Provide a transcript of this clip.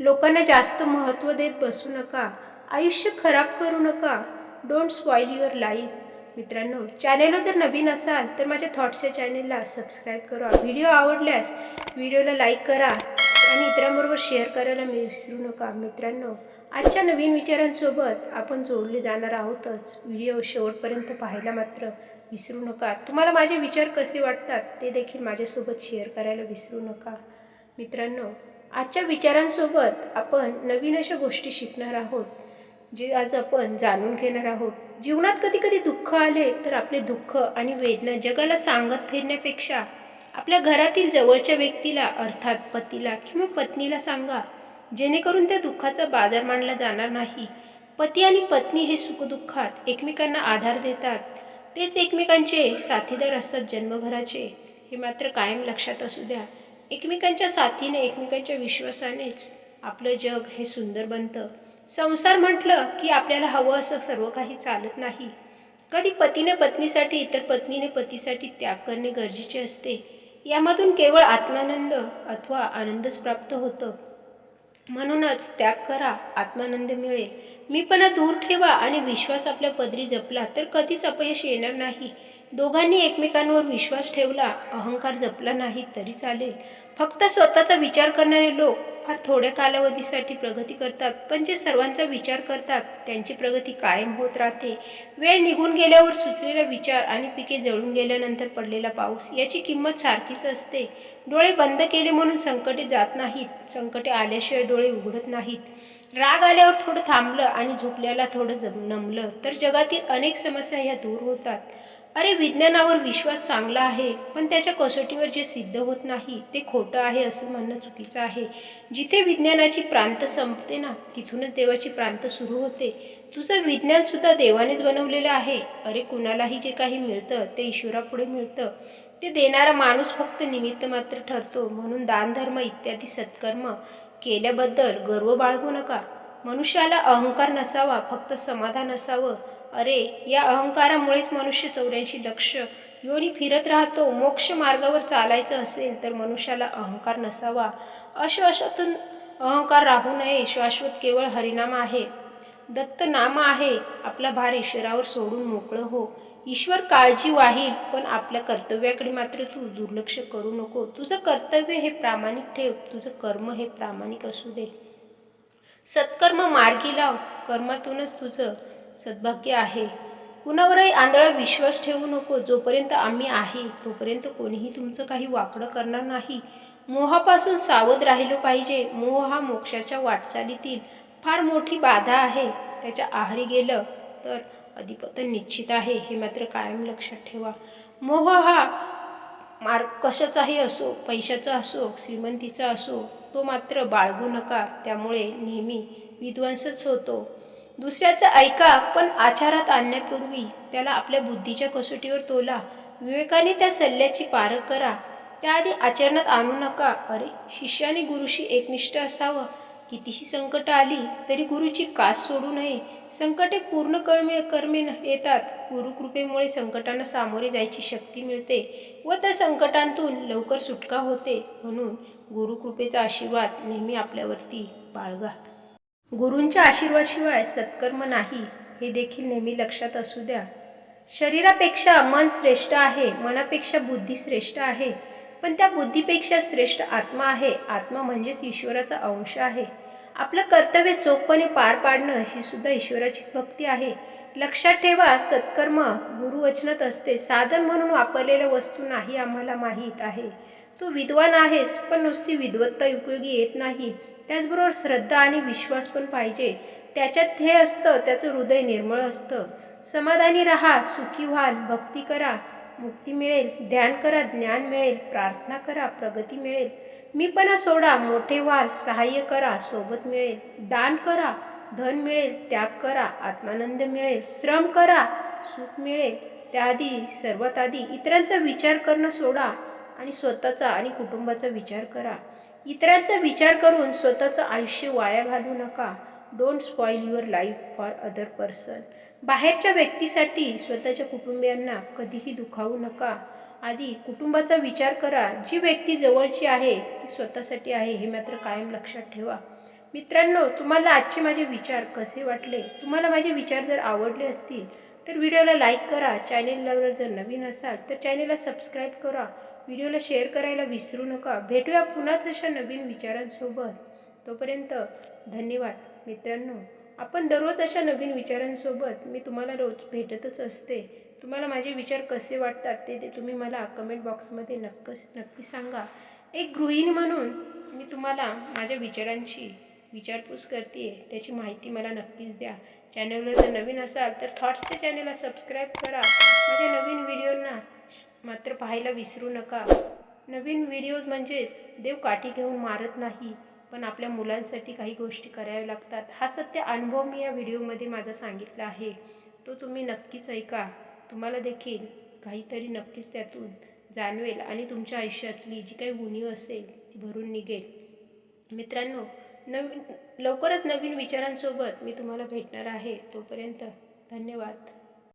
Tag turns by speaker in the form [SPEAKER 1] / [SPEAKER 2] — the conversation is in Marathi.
[SPEAKER 1] लोकांना जास्त महत्त्व देत बसू नका. आयुष्य खराब करू नका. डोंट स्पॉईल युअर लाईफ मित्रांनो चॅनेलवर जर नवीन असाल तर माझ्या थॉट्स या चॅनेलला सबस्क्राईब करा. व्हिडिओ आवडल्यास व्हिडिओला लाईक करा आणि इतरांबरोबर शेअर करायला मी विसरू नका. मित्रांनो आजच्या नवीन विचारांसोबत आपण जोडले जाणार आहोतच. व्हिडिओ शेवटपर्यंत पाहायला मात्र विसरू नका. तुम्हाला माझे विचार कसे वाटतात ते देखील माझ्यासोबत शेअर करायला विसरू नका. मित्रांनो आजच्या विचारांसोबत आपण नवीन अशा गोष्टी शिकणार आहोत जे आज आपण जाणून घेणार आहोत. जीवनात कधी कधी दुःख आले तर आपले दुःख आणि वेदना जगाला सांगत फिरण्यापेक्षा आपल्या घरातील जवळच्या व्यक्तीला अर्थात पतीला किंवा पत्नीला सांगा जेणेकरून त्या दुःखाचा बाजार मांडला जाणार नाही. पती आणि पत्नी हे सुखदुःखात एकमेकांना आधार देतात. तेच एकमेकांचे साथीदार असतात जन्मभराचे. हे मात्र कायम लक्षात असू द्या. एकमेकांच्या साथीने एकमेकांच्या विश्वासानेच आपलं जग हे सुंदर बनतं. संसार म्हटलं की आपल्याला हवं असं सर्व काही चालत नाही. कधी पतीने पत्नीसाठी तर पत्नीने पतीसाठी त्याग करणे गरजेचे असते. यामधून केवळ आत्मानंद अथवा आनंदच प्राप्त होतं. म्हणूनच त्याग करा आत्मानंद मिळेल मीपणा दूर ठेवा आणि विश्वास आपल्या पदरी जपला तर कधीच अपयश येणार नाही. दोघांनी एकमेकांवर विश्वास ठेवला. अहंकार जपला नाही तरी चालेल. फक्त स्वतःचा विचार करणारे लोक फार थोड्या कालावधीसाठी प्रगती करतात. पण जे सर्वांचा विचार करतात त्यांची प्रगती कायम होत राहते. वेळ निघून गेल्यावर सुचलेला विचार आणि पिके जळून गेल्यानंतर पडलेला पाऊस याची किंमत सारखीच असते. डोळे बंद केले म्हणून संकटे जात नाहीत. संकटे आल्याशिवाय डोळे उघडत नाहीत. राग आल्यावर थोडं थांबलं आणि झोपल्याला थोडं जम नमलं तर जगातील अनेक समस्या ह्या दूर होतात. अरे विज्ञानावर विश्वास चांगला आहे पण त्याच्या कसोटीवर जे सिद्ध होत नाही ते खोटं आहे असं म्हणणं चुकीचं आहे. जिथे विज्ञानाची प्रांत संपते ना तिथूनच देवाची प्रांत सुरू होते. तुझं विज्ञानसुद्धा देवानेच बनवलेलं आहे. अरे कुणालाही जे काही मिळतं ते ईश्वरापुढे मिळतं. ते देणारा माणूस फक्त निमित्त मात्र ठरतो. म्हणून दानधर्म इत्यादी सत्कर्म केल्याबद्दल गर्व बाळगू नका. मनुष्याला अहंकार नसावा फक्त समाधान असावं. अरे या अहंकारामुळेच मनुष्य चौऱ्याऐंशी लक्ष योनी फिरत राहतो. मोक्ष मार्गावर चालायचं असेल तर मनुष्याला अहंकार नसावा. अश्वासातून अहंकार राहू नये शाश्वत केवळ हरिनाम आहे. दत्त नाम आहे. आपला भार ईश्वरावर सोडून मोकळं हो. ईश्वर काळजी वाहील पण आपल्या कर्तव्याकडे मात्र तू दुर्लक्ष करू नको. तुझं कर्तव्य हे प्रामाणिक ठेव. तुझं कर्म हे प्रामाणिक असू दे. सत्कर्म मार्गी लाव. कर्मातूनच तुझं सद्भाग्य आहे. कुणावरही आंधळा विश्वास ठेवू नको. जोपर्यंत आम्ही आहे तोपर्यंत कोणीही तुमचं काही वाकडं करणार नाही. मोहापासून सावध राहिलो पाहिजे. मोह हा मोक्षाच्या वाटचालीतील फार मोठी बाधा आहे. त्याच्या आहारी गेलं तर अधिपतन निश्चित आहे. हे मात्र कायम लक्षात ठेवा. मोह हा मार्ग कशाचाही असो पैशाचा असो श्रीमंतीचा असो तो मात्र बाळगू नका. त्यामुळे नेहमी विध्वंसच होतो. दुसऱ्याचं ऐका पण आचारात आणण्यापूर्वी त्याला आपल्या बुद्धीच्या कसोटीवर तोला. विवेकाने त्या सल्ल्याची पारख करा. त्याआधी आचरणात आणू नका. अरे शिष्याने गुरुशी एकनिष्ठ असावं. कितीही संकट आली तरी गुरुची कास सोडू नये. संकटे पूर्ण कर्मे कर्मे न- येतात. गुरुकृपेमुळे संकटांना सामोरे जायची शक्ती मिळते व त्या संकटांतून लवकर सुटका होते. म्हणून गुरुकृपेचा आशीर्वाद नेहमी आपल्यावरती बाळगा. गुरूंच्या आशीर्वादशिवाय सत्कर्म नाही हे देखील नेहमी लक्षात असू द्या. शरीरापेक्षा मन श्रेष्ठ आहे मनापेक्षा बुद्धी श्रेष्ठ आहे पण त्या बुद्धीपेक्षा श्रेष्ठ आत्मा आहे. आत्मा म्हणजेच ईश्वराचा अंश आहे. आपलं कर्तव्य चोखपणे पार पाडणं ही सुद्धा ईश्वराचीच भक्ती आहे. लक्षात ठेवा सत्कर्म गुरुवचनात असते. साधन म्हणून वापरलेल्या वस्तू नाही आम्हाला माहीत आहे. तू विद्वान आहेस पण नुसती विद्वत्ता उपयोगी येत नाही. त्याचबरोबर श्रद्धा आणि विश्वास पण पाहिजे. त्याच्यात हे असतं त्याचं हृदय निर्मळ असतं. समाधानी राहा सुखी व्हाल भक्ती करा. मुक्ती मिळेल ध्यान करा ज्ञान मिळेल प्रार्थना करा प्रगती मिळेल. मी पण सोडा मोठे व्हाल सहाय्य करा सोबत मिळेल. दान करा धन मिळेल त्याग करा आत्मानंद मिळेल. श्रम करा सुख मिळेल. त्याआधी सर्वात आधी इतरांचा विचार करणं सोडा आणि स्वतःचा आणि कुटुंबाचा विचार करा. इतरांचा विचार करून स्वतःचं आयुष्य वाया घालू नका. Don't spoil your life for other person बाहेरच्या व्यक्तीसाठी स्वतःच्या कुटुंबियांना कधीही दुखावू नका. आधी कुटुंबाचा विचार करा. जी व्यक्ती जवळची आहे ती स्वतःसाठी आहे हे मात्र कायम लक्षात ठेवा. मित्रांनो तुम्हाला आजचे माझे विचार कसे वाटले? तुम्हाला माझे विचार जर आवडले असतील तर व्हिडिओला लाईक करा. चॅनेलला जर नवीन असाल तर चॅनेलला सबस्क्राईब करा. व्हिडिओला शेअर करायला विसरू नका. भेटूया पुन्हाच अशा नवीन विचारांसोबत. तोपर्यंत धन्यवाद. मित्रांनो आपण दररोज अशा नवीन विचारांसोबत मी तुम्हाला रोज भेटतच असते. तुम्हाला माझे विचार कसे वाटतात ते ते तुम्ही मला कमेंट बॉक्समध्ये नक्कच नक्की सांगा. एक गृहिणी म्हणून मी तुम्हाला माझ्या विचारांची विचारपूस करते त्याची माहिती मला नक्कीच द्या. चॅनलवर जर नवीन असाल तर थॉट्सच्या चॅनलला सबस्क्राईब करा. माझ्या नवीन व्हिडिओंना मात्र पाहायला विसरू नका. नवीन व्हिडिओज म्हणजेच देव काठी घेऊन मारत नाही पण आपल्या मुलांसाठी काही गोष्टी कराव्या लागतात. हा सत्य अनुभव मी या व्हिडिओमध्ये माझा सांगितला आहे. तो तुम्ही नक्कीच ऐका. तुम्हाला देखील काहीतरी नक्कीच त्यातून जाणवेल आणि तुमच्या आयुष्यातली जी काही उणीव असेल ती भरून निघेल. मित्रांनो नवीन लवकरच नवीन विचारांसोबत मी तुम्हाला भेटणार आहे. तोपर्यंत धन्यवाद.